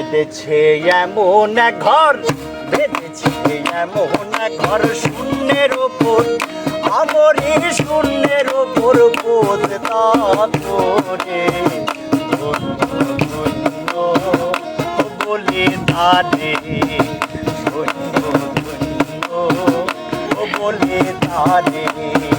বেঁধেছে এমন এক ঘর, বেঁধেছে এমন এক ঘর শূন্যের ওপর আমরি শূন্যের ওপর ধন্য ধন্য বলে তারে বলে তারে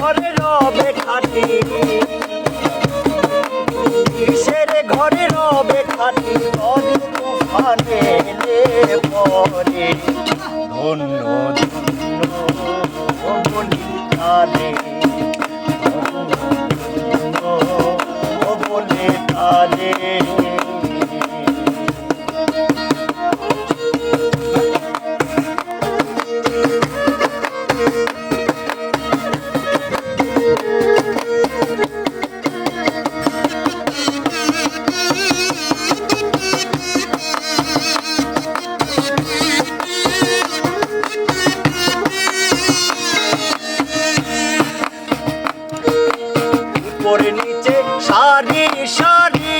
ঘরে রবে খাটি কিসের ঘরে রবে খাটি তরে তুফানে পরে ধন্য ধন্য বলি তারে উপরে নিচে সারি সারি।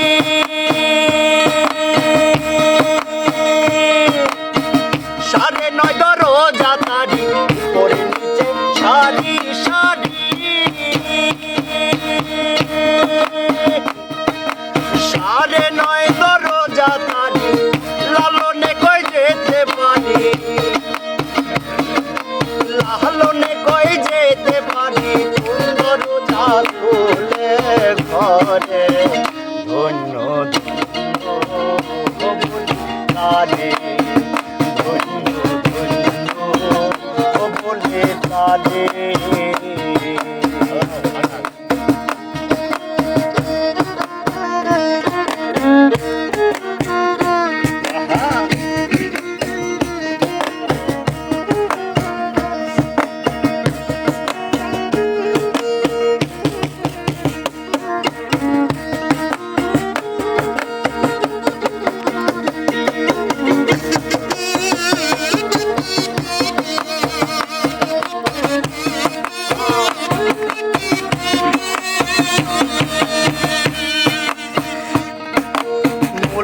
সাড়ে নয় দরজা তারি উপরে নিচে সারি সারি। সাড়ে নয় দরজা তারি, লালনে কই যেতে পারি? লালনে কই যেতে পারি? সুন্দর ঘরে ধন্য তারে ধন্য ধন্য বলে তারে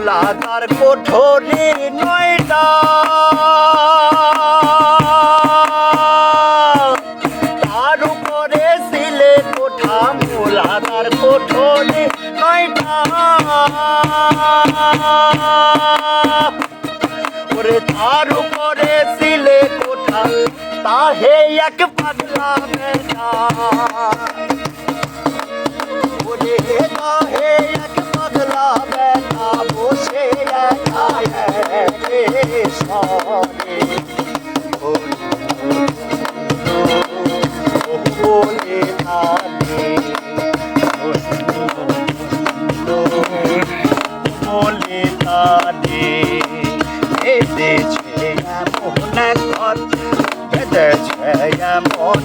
মূলাধার কোঠরি নয়টা। তার উপরে সিলে কোঠা মূলাধার কোঠরি নয়টা। ওরে তার উপরে সিলে কোঠা, তাহে এক পাগলা বেটা। ওরে তাহে এক পাগলা এক ঘর বেঁধেছে এমন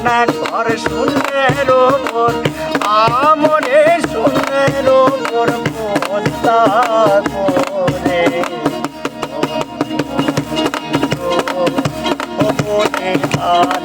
and.